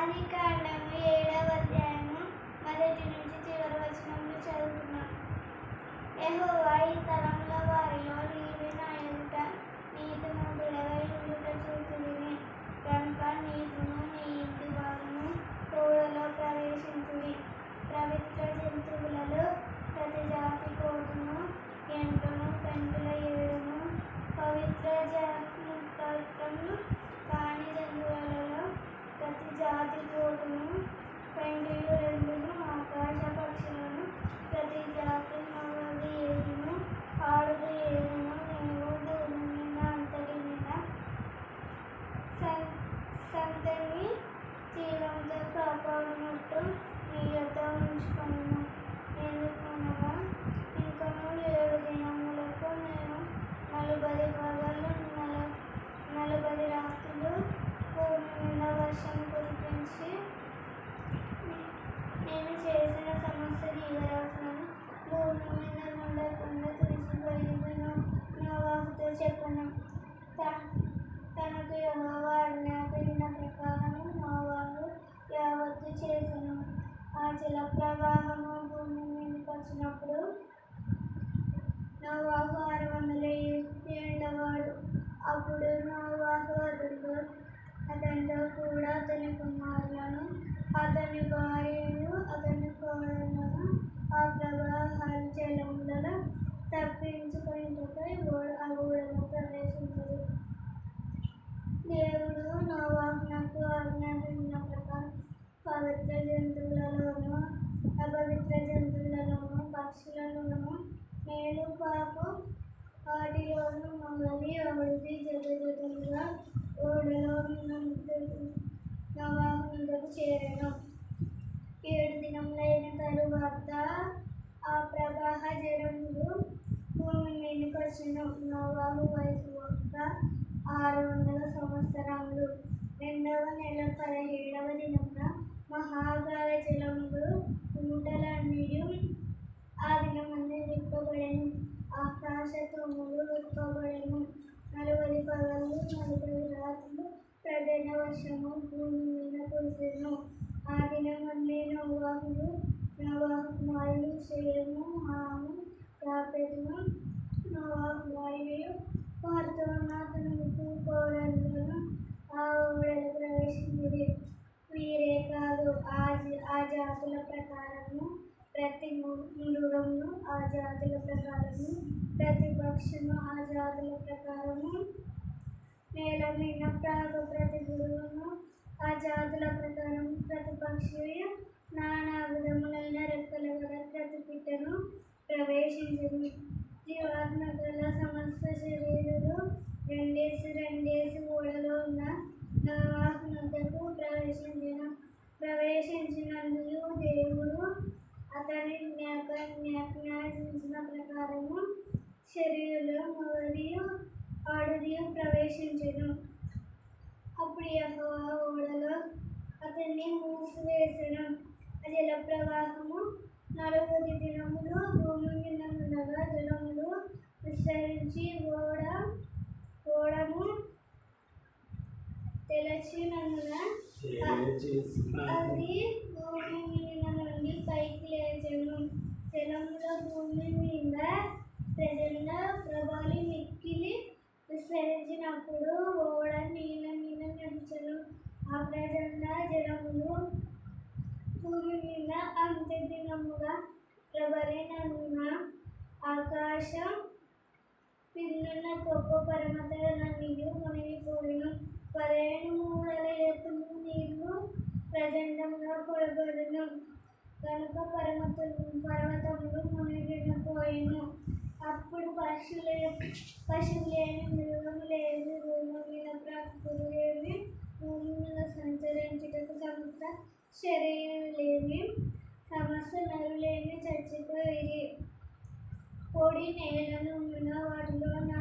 ఆది కాండము ఏడవ అధ్యాయము మొదటి నుంచి చివరి వచనంలో చదువుకున్నాం. యెహోవా ఈ తరముల వారిలో నీవే నా ఎదుట నీతిమంతుడవై ఉండుట చూచుదుని ప్రవాహము భూమి మీదకి వచ్చినప్పుడు నోవాహు ఆరు వందల ఏళ్ళవాడు అప్పుడు నోవాహు అతనితో అతనితో కూడా అతని కుమారులను అతని భార్యను అతని కోడలను ఆ ప్రవాహాల జలములలో తప్పించుకునేటపై నోవాహునకు చేరను. ఏడు దినములైన తరువాత ఆ ప్రవాహ జలములు భూమి మీదకి వచ్చిన. నోవాహు వయసు ఒక్క ఆరు వందల సంవత్సరములు. రెండవ నెల పదిహేడవ దినమున మహాగాల జలములు ఊటలన్నీ ఆ దినమందే విప్పబడెను. ఆకాశ తొమ్ములు విప్పబడెను. నలభై పగలు నలభై రాత్రులు ప్రజల వర్షము భూమి మీద ఆ దినమందే నోవాహుడు నోవాహు కుమారులు షేము హాము యాపెతును నోవాహు భార్యయు వారితో ఉన్న అతని ముగ్గురు కోడళ్ళను ఆ ఓడలు ప్రవేశించింది వీరే కాదు ఆ ఆ జాతుల ప్రకారము ప్రతి ము- మృగమును ఆ జాతుల ప్రకారము ప్రతి పక్షును ఆ జాతుల ప్రకారము. నేల మీద ప్రతి గురువు సూర్య నానా విధములైన రెక్కల గల ప్రతి పిట్టను ప్రవేశించింది జీవాత్మ గల సమస్త శరీరులు రెండేసి రెండేసి ఓడలో ఉన్న నవాహునకు ప్రవేశించిన. ప్రవేశించినందుకు దేవుడు అతని జ్ఞాప జ్ఞాపించిన ప్రకారము శరీరంలో మరియు ఆడుదియు ప్రవేశించను. అప్పుడు యహోవా ఓడలో అతన్ని ప్రవాహము. నలభై దినములు భూమి మీద ఉండగా జలములు విస్తరించి ఓడ ఓడము తెలచినందున అది భూమి మీద నుండి పైకి లేచను. జలముల భూమి మీద ప్రజల ప్రభావి మిక్కిలి విస్తరించినప్పుడు ఓడ నీళ్ళ మీద నడిచను ఆ ప్రజల జలములు భూమి మీద అంత్య దినముగా ప్రబలినందున ఆకాశం పిన్నున్న గొప్ప పర్వతాలన్నీ మునిగిపోయిను పదిహేను మూడల ఎత్తులు నీళ్లు ప్రచండంగా కొడబడును కనుక పర్వతము పర్వతములు మునిగిపోయిను అప్పుడు పశువులే పశువు లేని మృగము లేదు భూమి మీద ప్రకృతి లేని భూమి మీద సంచరించుటకు సమస్త శరీరం లేని తరులేని చచ్చిపోయి పొడి నేలను ఉన్న వాటిలో నా